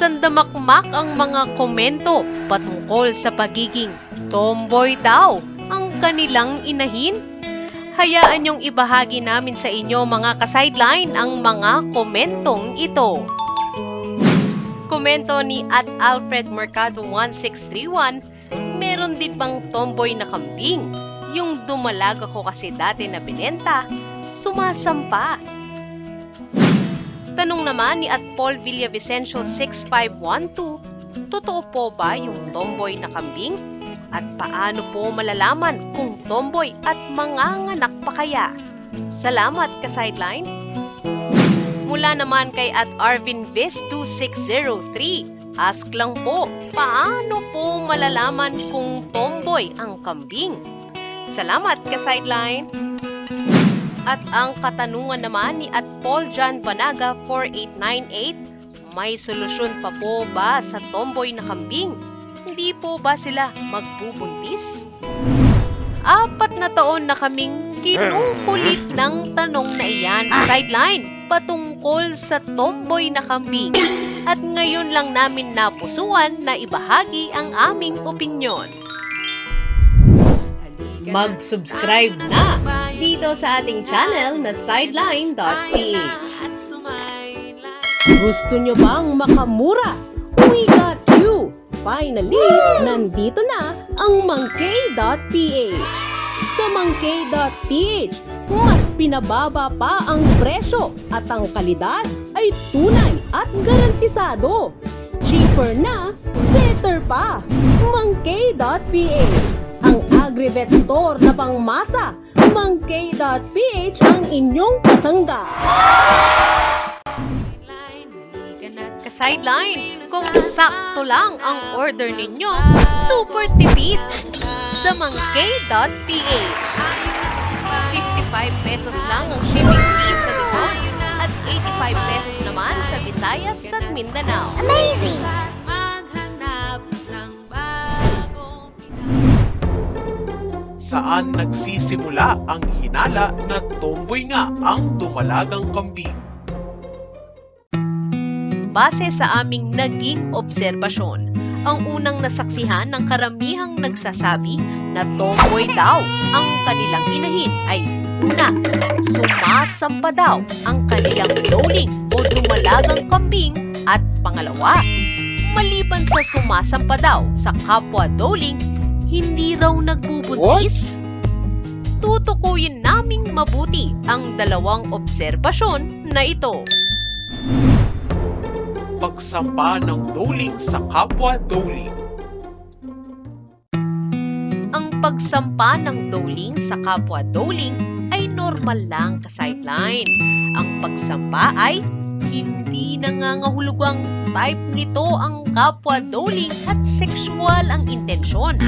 sandamakmak ang mga komento patungkol sa pagiging tomboy daw ang kanilang inahin. Hayaan niyong ibahagi namin sa inyo mga ka-sideline ang mga komentong ito. Komento ni at Alfred Mercado 1631, meron din bang tomboy na kambing? Yung dumalaga ko kasi dati na binenta, sumasampa. Tanong naman ni at Paul Villavicencio 6512, totoo po ba yung tomboy na kambing? At paano po malalaman kung tomboy at manganganak pa kaya? Salamat ka-sideline! Mula naman kay at Arvin Vis 2603, ask lang po, paano po malalaman kung tomboy ang kambing? Salamat ka-sideline! At ang katanungan naman ni at Paul John Banaga 4898, may solusyon pa po ba sa tomboy na kambing? Hindi po ba sila magbubuntis? Apat na taon na kaming kinukulit ng tanong na iyan, sideline, patungkol sa tomboy na kambing. At ngayon lang namin napusuan na ibahagi ang aming opinyon. Mag-subscribe na dito sa ating channel na sideline.ph. Gusto nyo bang makamura? We got you! Finally, nandito na ang monkey.ph. Sa monkey.ph, mas pinababa pa ang presyo at ang kalidad ay tunay at garantisado. Cheaper na, better pa. Monkey.ph Ang agri-vet store na pangmasa. Monkey.ph ang inyong kasangga. Ka-sideline, kung sakto lang ang order ninyo, super tipid sa monkey.ph. 55 pesos lang ang shipping fee sa Luzon at 85 pesos naman sa Visayas at Mindanao. Amazing! Saan nagsisimula ang hinala na tomboy nga ang dumalagang kambing? Base sa aming naging obserbasyon, ang unang nasaksihan ng karamihang nagsasabi na tomboy daw ang kanilang inahin ay una, sumasampa daw ang kanilang loling o dumalagang kambing at pangalawa, maliban sa sumasampa daw sa kapwa doling, hindi raw nagbubuntis. Tutukuyin naming mabuti ang dalawang obserbasyon na ito. Pagsampa ng doling sa kapwa doling. Ang pagsampa ng doling sa kapwa doling ay normal lang ka-sideline. Ang pagsampa ay hindi nangangahulugang type nito ang kapwa doling at sexual ang intensyon.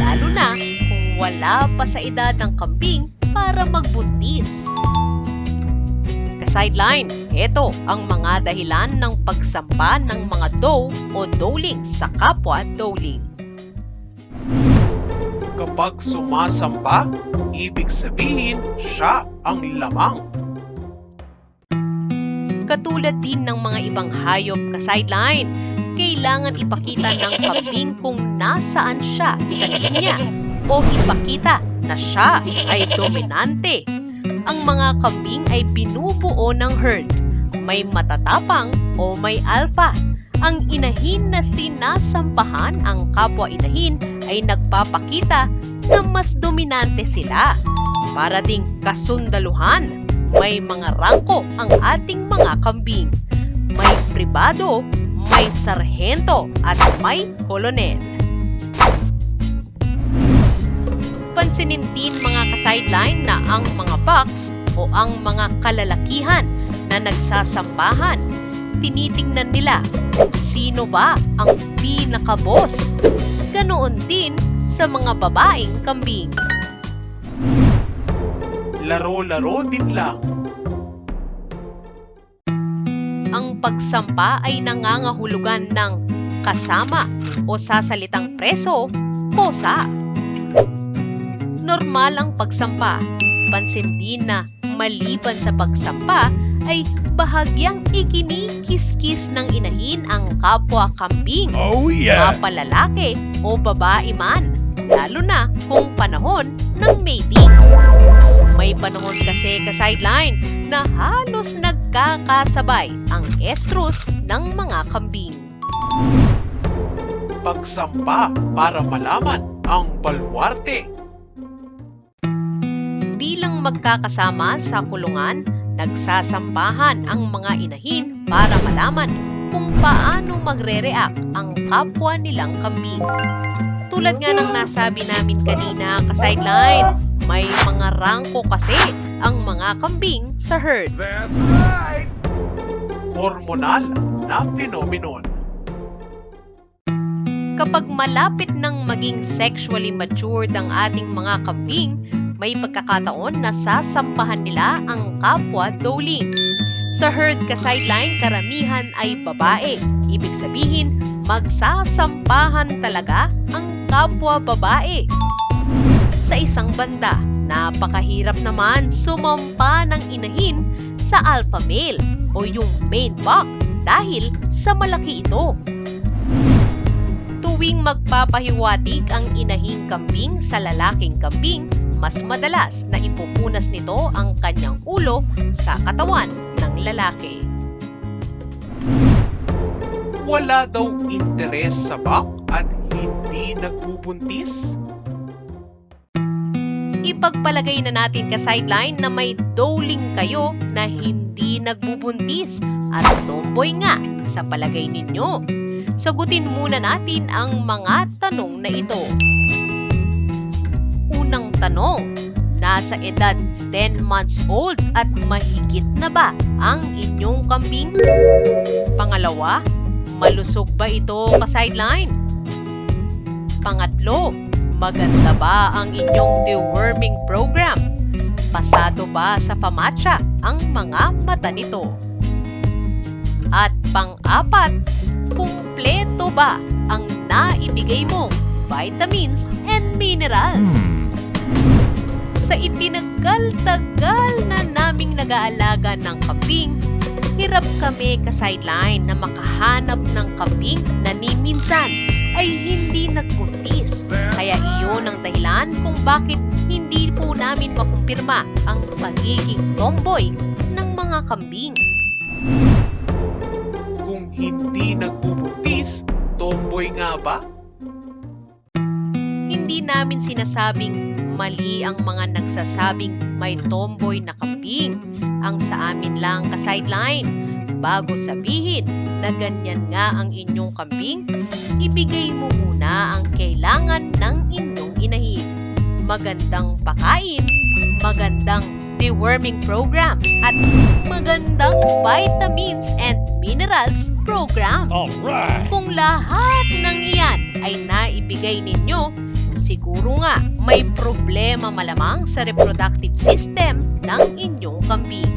Lalo na kung wala pa sa edad ng kambing para magbuntis. Ka-sideline, ito ang mga dahilan ng pagsampa ng mga doe o doling sa kapwa doling. Kapag sumasampa, ibig sabihin siya ang lamang. Katulad din ng mga ibang hayop ka-sideline, kailangan ipakita ng kambing kung nasaan siya sa linya o ipakita na siya ay dominante. Ang mga kambing ay binubuo ng herd. May matatapang o may alpha. Ang inahin na sinasampahan ang kapwa inahin ay nagpapakita na mas dominante sila. Para ding kasundaluhan, may mga rangko ang ating mga kambing. May pribado, may sarhento at may kolonel. Pansinin din mga ka-sideline na ang mga box o ang mga kalalakihan na nagsasambahan, tinitingnan nila kung sino ba ang pinaka-boss. Ganoon din sa mga babaeng kambing. Laro-laro din lang. ang pagsampa ay nangangahulugan ng kasama o sasalitang preso, posa. Normal ang pagsampa. Pansin din na maliban sa pagsampa ay bahagyang ikinikis-kis ng inahin ang kapwa kambing Oh yeah. mapalalaki o babae man, lalo na kung panahon ng mating. May panahon kasi ka-sideline na halos nagkakasabay ang estrus ng mga kambing. Pagsampa para malaman ang balwarte. Bilang magkakasama sa kulungan, nagsasambahan ang mga inahin para malaman kung paano magre-react ang kapwa nilang kambing. Tulad nga ng nasabi namin kanina ka-sideline, may mga rangko kasi ang mga kambing sa herd. That's right. Hormonal na phenomenon. Kapag malapit ng maging sexually matured ang ating mga kambing, may pagkakataon na sasampahan nila ang kapwa doling. Sa herd ka-sideline, karamihan ay babae. Ibig sabihin, magsasampahan talaga ang kapwa babae. Sa isang banda, napakahirap naman sumampa ng inahin sa alpha male o yung main buck dahil sa malaki ito. Tuwing magpapahiwatig ang inahing kambing sa lalaking kambing, mas madalas na ipupunas nito ang kanyang ulo sa katawan ng lalaki. Wala daw interes sa bak at hindi nagbubuntis. Ipagpalagay na natin ka sideline na may doling kayo na hindi nagbubuntis at tomboy nga sa palagay ninyo. Sagutin muna natin ang mga tanong na ito. Unang tanong, nasa edad 10 months old at mahigit na ba ang inyong kambing? Pangalawa, malusog ba ito ka-sideline? Pangatlo, maganda ba ang inyong deworming program? Pasado ba sa pamatsa ang mga mata nito? At pang-apat, kumpleto ba ang naibigay mong vitamins and minerals? Sa itinaggal-tagal na naming nag-aalaga ng kambing, hirap kami ka-sideline na makahanap ng kambing na ni ay hindi nagbuntis. Kaya iyon ang dahilan kung bakit hindi po namin makumpirma ang pagiging tomboy ng mga kambing. Kung hindi nagbubuntis, tomboy nga ba? Hindi namin sinasabing mali ang mga nagsasabing may tomboy na kambing. Ang sa amin lang ka-sideline. Bago sabihin na ganyan nga ang inyong kambing, ibigay mo muna ang kailangan ng inyong inahin. Magandang pakain, magandang deworming program, at magandang vitamins and minerals program. All right. Kung lahat ng iyan ay naibigay ninyo, siguro nga may problema malamang sa reproductive system ng inyong kambing.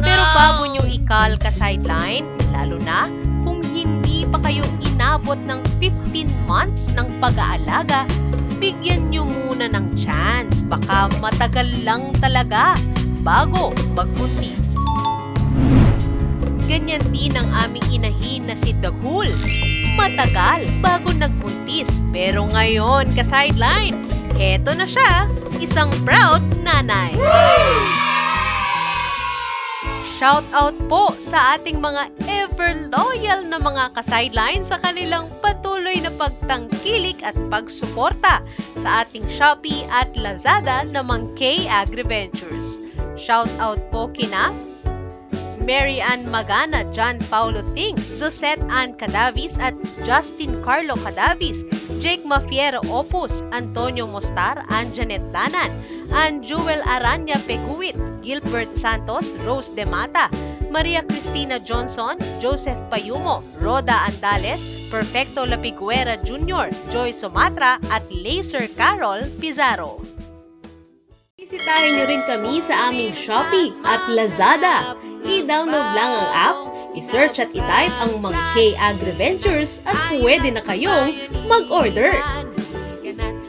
Pero bago nyo ikal ka sideline, lalo na kung hindi pa kayo inabot ng 15 months ng pag-aalaga, bigyan nyo muna ng chance. Baka matagal lang talaga bago magbuntis. Ganyan din ang aming inahin na si Dagul. Matagal bago nagbuntis. Pero ngayon, ka-sideline, heto na siya, isang proud nanay. Shout out po sa ating mga ever loyal na mga ka-sideline sa kanilang patuloy na pagtangkilik at pagsuporta sa ating Shopee at Lazada namang K Agriventures. Shout out po kina Mary Ann Magana, John Paulo Ting, Zosette Ann Cadavis at Justin Carlo Cadavis, Jake Mafiero Opus, Antonio Mostar, Anjanet Danan, Ann Jewel Aranya Peguit, Gilbert Santos, Rose Demata, Maria Cristina Johnson, Joseph Payumo, Roda Andales, Perfecto Lapiguera Jr., Joy Sumatra at Laser Carol Pizarro. Bisitahin niyo rin kami sa aming Shopee at Lazada. I-download lang ang app, i-search at i-type ang mga K-Agriventures at pwede na kayong mag-order.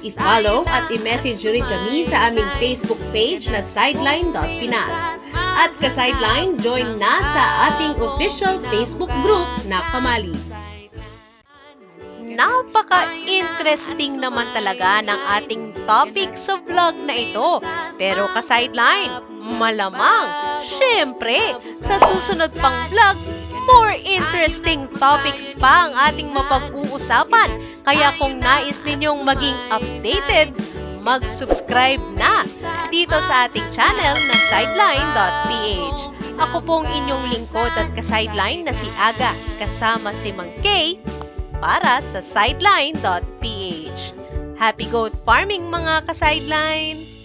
I-follow at i-message rin kami sa aming Facebook page na sideline.pinas. at ka-sideline, join na sa ating official Facebook group na Kamali. Napaka-interesting naman talaga ng ating topic sa vlog na ito. Pero ka-sideline, malamang, syempre, sa susunod pang vlog, more interesting topics pa ang ating mapag-uusapan. Kaya kung nais ninyong maging updated, mag-subscribe na dito sa ating channel na sideline.ph. Ako pong inyong lingkod at ka-sideline na si Aga kasama si Mang Kay para sa sideline.ph. Happy goat farming mga ka-sideline!